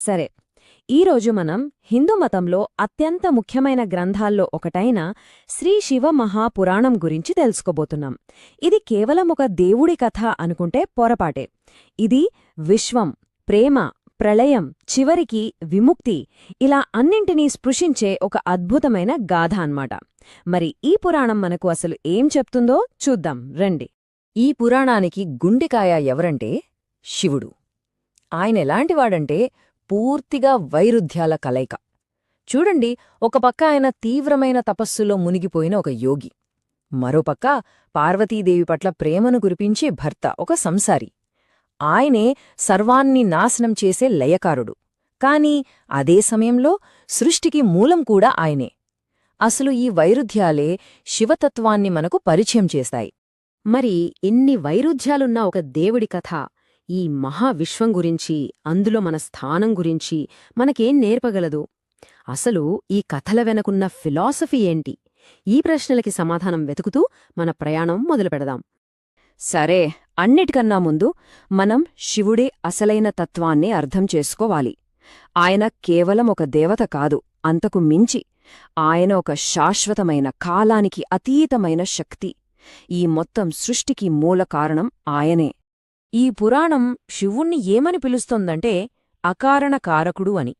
సరే ఈరోజు మనం హిందూ మతంలో అత్యంత ముఖ్యమైన గ్రంథాల్లో ఒకటైన శ్రీ శివ మహాపురాణం గురించి తెలుసుకోబోతున్నాం. ఇది కేవలం ఒక దేవుడి కథ అనుకుంటే పొరపాటే. ఇది విశ్వం ప్రేమ ప్రళయం చివరికి విముక్తి ఇలా అన్నింటినీ స్పృశించే ఒక అద్భుతమైన గాథ అన్నమాట. మరి ఈ పురాణం మనకు అసలు ఏం చెప్తుందో చూద్దాం రండి. ఈ పురాణానికి గుండెకాయ ఎవరంటే శివుడు. ఆయనెలాంటివాడంటే పూర్తిగా వైరుధ్యాల కలయిక. చూడండి ఒకపక్క ఆయన తీవ్రమైన తపస్సులో మునిగిపోయిన ఒక యోగి. మరోపక్క పార్వతీదేవి పట్ల ప్రేమను కురిపించే భర్త ఒక సంసారి. ఆయనే సర్వాన్ని నాశనం చేసే లయకారుడు. కాని అదే సమయంలో సృష్టికి మూలం కూడా ఆయనే. అసలు ఈ వైరుధ్యాలే శివతత్వాన్ని మనకు పరిచయం చేస్తాయి. మరి ఇన్ని వైరుధ్యాలున్న ఒక దేవుడి కథ ఈ మహావిశ్వం గురించి అందులో మన స్థానం గురించి మనకేం నేర్పగలదు? అసలు ఈ కథల వెనకున్న ఫిలాసఫీ ఏంటి? ఈ ప్రశ్నలకి సమాధానం వెతుకుతూ మన ప్రయాణం మొదలుపెడదాం సరే అన్నిటికన్నా ముందు మనం శివుడే అసలైన తత్వాన్ని అర్థం చేసుకోవాలి. ఆయన కేవలం ఒక దేవత కాదు అంతకు మించి. ఆయన ఒక శాశ్వతమైన కాలానికి అతీతమైన శక్తి. ఈ మొత్తం సృష్టికి మూల కారణం ఆయనే. ఈ పురాణం శివుణ్ణి ఏమని పిలుస్తోందంటే అకారణ కారకుడు అని.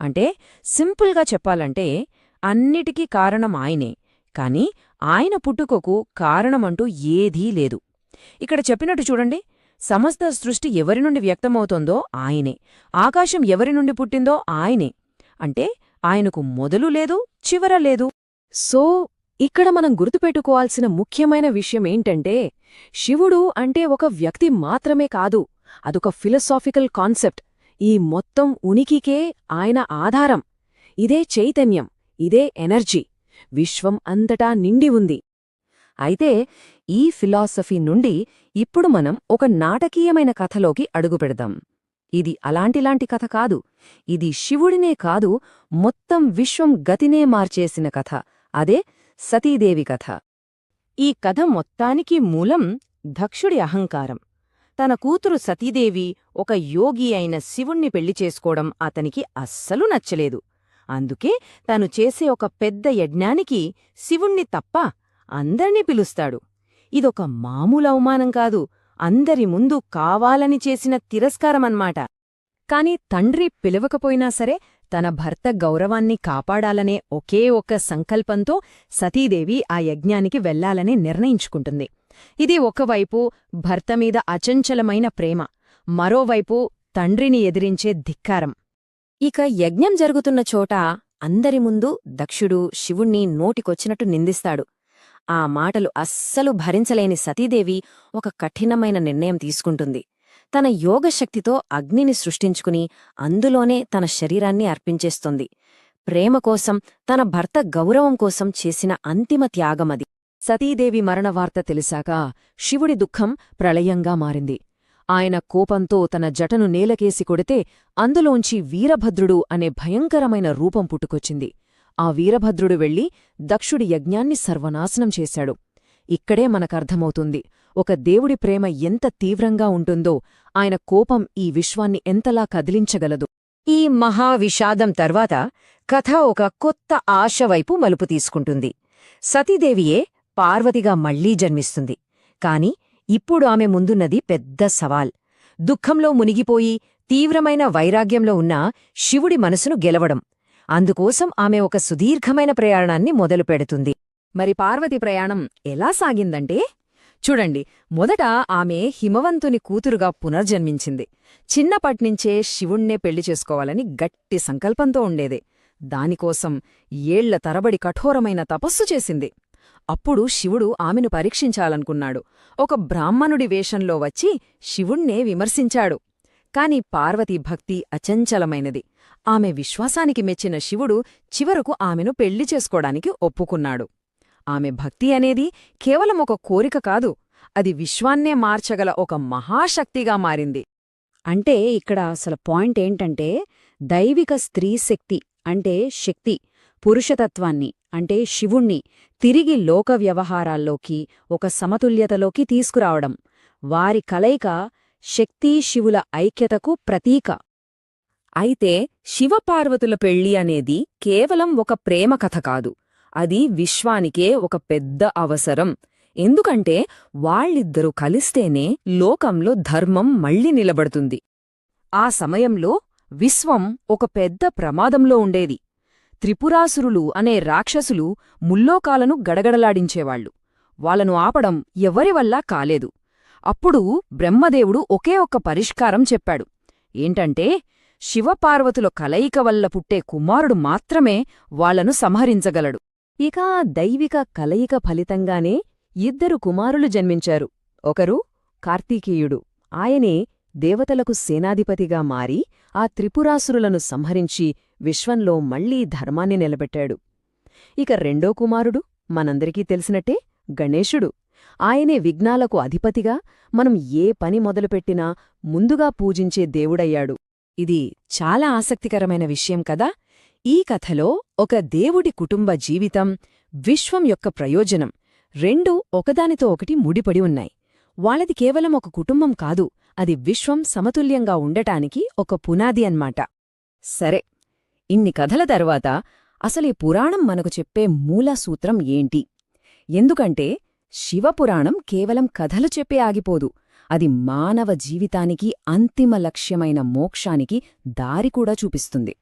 అంటే సింపుల్గా చెప్పాలంటే అన్నిటికీ కారణం ఆయనే కాని ఆయన పుట్టుకకు కారణమంటూ ఏదీ లేదు. ఇక్కడ చెప్పినట్టు చూడండి సమస్త సృష్టి ఎవరి నుండి వ్యక్తమవుతోందో ఆయనే ఆకాశం ఎవరి నుండి పుట్టిందో ఆయనే. అంటే ఆయనకు మొదలు లేదు చివర లేదు. సో ఇక్కడ మనం గుర్తుపెట్టుకోవాల్సిన ముఖ్యమైన విషయమేంటంటే శివుడు అంటే ఒక వ్యక్తి మాత్రమే కాదు అదొక ఫిలసాఫికల్ కాన్సెప్ట్ ఈ మొత్తం ఉనికికే ఆయన ఆధారం. ఇదే చైతన్యం ఇదే ఎనర్జీ. విశ్వం అంతటా నిండి ఉంది. అయితే ఈ ఫిలాసఫీ నుండి ఇప్పుడు మనం ఒక నాటకీయమైన కథలోకి అడుగుపెడదాం ఇది అలాంటిలాంటి కథ కాదు. ఇది శివుడినే కాదు మొత్తం విశ్వం గతినే మార్చేసిన కథ. అదే సతీదేవి కథ. ఈ కథ మొత్తానికి మూలం దక్షుడి అహంకారం. తన కూతురు సతీదేవి ఒక యోగి అయిన శివుణ్ణి పెళ్ళి చేసుకోవడం అతనికి అస్సలు నచ్చలేదు. అందుకే తను చేసే ఒక పెద్ద యజ్ఞానికి శివుణ్ణి తప్ప అందర్నీ పిలుస్తాడు. ఇదొక మామూలు అవమానం కాదు అందరి ముందు కావాలని చేసిన తిరస్కారమన్మాట. కాని తండ్రి పిలవకపోయినా సరే తన భర్త గౌరవాన్ని కాపాడాలనే ఒకే ఒక్క సంకల్పంతో సతీదేవి ఆ యజ్ఞానికి వెళ్ళాలని నిర్ణయించుకుంటుంది. ఇది ఒకవైపు భర్త మీద అచంచలమైన ప్రేమ మరోవైపు తండ్రిని ఎదిరించే ధిక్కారం. ఇక యజ్ఞం జరుగుతున్న చోట అందరి ముందు దక్షుడు శివుణ్ణి నోటికొచ్చినట్టు నిందిస్తాడు. ఆ మాటలు అస్సలు భరించలేని సతీదేవి ఒక కఠినమైన నిర్ణయం తీసుకుంటుంది. తన యోగశక్తితో అగ్నిని సృష్టించుకుని అందులోనే తన శరీరాన్ని అర్పించేస్తుంది. ప్రేమ కోసం తన భర్త గౌరవం కోసం చేసిన అంతిమ త్యాగమది సతీదేవి మరణవార్త తెలిసాక శివుడి దుఃఖం ప్రళయంగా మారింది. ఆయన కోపంతో తన జటను నేలకేసి కొడితే అందులోంచి వీరభద్రుడు అనే భయంకరమైన రూపం పుట్టుకొచ్చింది. ఆ వీరభద్రుడు వెళ్ళి దక్షుడి యజ్ఞాన్ని సర్వనాశనం చేశాడు. ఇక్కడే మనకర్థమవుతుంది. ఒక దేవుడి ప్రేమ ఎంత తీవ్రంగా ఉంటుందో ఆయన కోపం ఈ విశ్వాన్ని ఎంతలా కదిలించగలదు. ఈ మహావిషాదం తర్వాత కథ ఒక కొత్త ఆశవైపు మలుపు తీసుకుంటుంది. సతీదేవియే పార్వతిగా మళ్ళీ జన్మిస్తుంది. కాని ఇప్పుడు ఆమె ముందున్నది పెద్ద సవాల్. దుఃఖంలో మునిగిపోయి తీవ్రమైన వైరాగ్యంలో ఉన్న శివుడి మనసును గెలవడం. అందుకోసం ఆమె ఒక సుదీర్ఘమైన ప్రయాణాన్ని మొదలుపెడుతుంది. మరి పార్వతి ప్రయాణం ఎలా సాగిందంటే? చూడండి మొదట ఆమె హిమవంతుని కూతురుగా పునర్జన్మించింది. చిన్నపట్నించే శివుణ్ణే పెళ్ళి చేసుకోవాలని గట్టి సంకల్పంతో ఉండేదే. దానికోసం ఏళ్ళ తరబడి కఠోరమైన తపస్సు చేసింది. అప్పుడు శివుడు ఆమెను పరీక్షించాలనుకున్నాడు. ఒక బ్రాహ్మణుడి వేషంలో వచ్చి శివుణ్ణే విమర్శించాడు. కాని పార్వతీ భక్తి అచంచలమైనది. ఆమె విశ్వాసానికి మెచ్చిన శివుడు చివరకు ఆమెను పెళ్ళి చేసుకోడానికి ఒప్పుకున్నాడు. ఆమె భక్తి అనేది కేవలం ఒక కోరిక కాదు అది విశ్వాన్నే మార్చగల ఒక మహాశక్తిగా మారింది. అంటే ఇక్కడ అసలు పాయింట్ ఏంటంటే దైవిక స్త్రీశక్తి అంటే శక్తి పురుషతత్వాన్ని అంటే శివుణ్ణి తిరిగి లోక వ్యవహారాల్లోకి ఒక సమతుల్యతలోకి తీసుకురావడం వారి కలయిక శక్తీ శివుల ఐక్యతకు ప్రతీక. అయితే శివపార్వతుల పెళ్ళి అనేది కేవలం ఒక ప్రేమ కథ కాదు అది విశ్వానికే ఒక పెద్ద అవసరం. ఎందుకంటే వాళ్ళిద్దరూ కలిస్తేనే లోకంలో ధర్మం మళ్ళీ నిలబడుతుంది. ఆ సమయంలో విశ్వం ఒక పెద్ద ప్రమాదంలో ఉండేది. త్రిపురాసురులు అనే రాక్షసులు ముల్లోకాలను గడగడలాడించేవాళ్ళు వాళ్ళను ఆపడం ఎవరివల్లా కాలేదు. అప్పుడు బ్రహ్మదేవుడు ఒకే ఒక్క పరిష్కారం చెప్పాడు. ఏంటంటే శివపార్వతుల కలయిక వల్ల పుట్టే కుమారుడు మాత్రమే వాళ్ళను సంహరించగలడు. ఇక ఆ దైవిక కలయిక ఫలితంగానే ఇద్దరు కుమారులు జన్మించారు. ఒకరు కార్తీకేయుడు. ఆయనే దేవతలకు సేనాధిపతిగా మారి ఆ త్రిపురాసురులను సంహరించి విశ్వంలో మళ్ళీ ధర్మాన్ని నిలబెట్టాడు. ఇక రెండో కుమారుడు మనందరికీ తెలిసినట్టే గణేశుడు. ఆయనే విఘ్నాలకు అధిపతిగా మనం ఏ పని మొదలుపెట్టినా ముందుగా పూజించే దేవుడయ్యాడు. ఇది చాలా ఆసక్తికరమైన విషయం కదా? ఈ కథలో ఒక దేవుడి కుటుంబ జీవితం విశ్వం యొక్క ప్రయోజనం రెండూ ఒకదానితో ఒకటి ముడిపడి ఉన్నాయి. వాళ్ళది కేవలం ఒక కుటుంబం కాదు అది విశ్వం సమతుల్యంగా ఉండటానికి ఒక పునాది అన్మాట సరే ఇన్ని కథల తర్వాత అసలే పురాణం మనకు చెప్పే మూల సూత్రం ఏంటి? ఎందుకంటే శివపురాణం కేవలం కథలు చెప్పే ఆగిపోదు అది మానవ జీవితానికి అంతిమ లక్ష్యమైన మోక్షానికి దారి కూడా చూపిస్తుంది.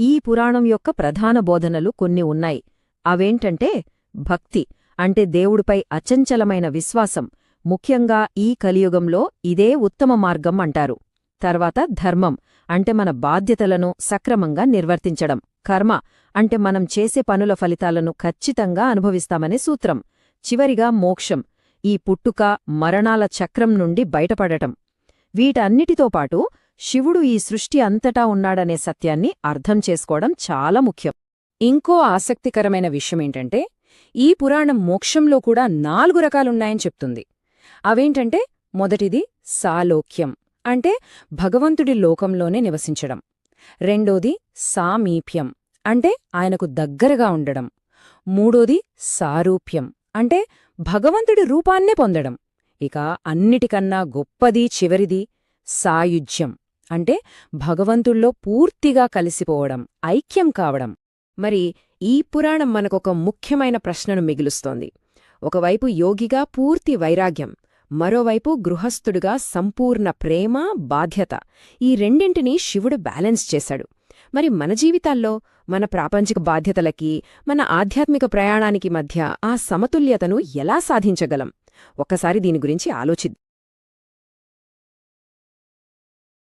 ఈ పురాణం యొక్క ప్రధాన బోధనలు కొన్ని ఉన్నాయి. అవేంటంటే భక్తి అంటే దేవుడిపై అచంచలమైన విశ్వాసం. ముఖ్యంగా ఈ కలియుగంలో ఇదే ఉత్తమ మార్గం అంటారు. తర్వాత ధర్మం అంటే మన బాధ్యతలను సక్రమంగా నిర్వర్తించడం. కర్మ అంటే మనం చేసే పనుల ఫలితాలను ఖచ్చితంగా అనుభవిస్తామనే సూత్రం. చివరిగా మోక్షం ఈ పుట్టుక మరణాల చక్రం నుండి బయటపడటం. వీటన్నిటితో పాటు శివుడు ఈ సృష్టి అంతటా ఉన్నాడనే సత్యాన్ని అర్థం చేసుకోవడం చాలా ముఖ్యం. ఇంకో ఆసక్తికరమైన విషయమేంటంటే ఈ పురాణం మోక్షంలో కూడా నాలుగు రకాలున్నాయని చెప్తుంది. అవేంటంటే మొదటిది సాలోక్యం అంటే భగవంతుడి లోకంలోనే నివసించడం. రెండోది సామీప్యం అంటే ఆయనకు దగ్గరగా ఉండడం. మూడోది సారూప్యం అంటే భగవంతుడి రూపాన్నే పొందడం. ఇక అన్నిటికన్నా గొప్పది చివరిది సాయుజ్యం. అంటే భగవంతుల్లో పూర్తిగా కలిసిపోవడం ఐక్యం కావడం. మరి ఈ పురాణం మనకొక ముఖ్యమైన ప్రశ్నను మిగులుస్తోంది. ఒకవైపు యోగిగా పూర్తి వైరాగ్యం మరోవైపు గృహస్థుడుగా సంపూర్ణ ప్రేమ బాధ్యత. ఈ రెండింటినీ శివుడు బ్యాలెన్స్ చేశాడు. మరి మన జీవితాల్లో మన ప్రాపంచిక బాధ్యతలకి మన ఆధ్యాత్మిక ప్రయాణానికి మధ్య ఆ సమతుల్యతను ఎలా సాధించగలం? ఒక్కసారి దీని గురించి ఆలోచిద్దాం.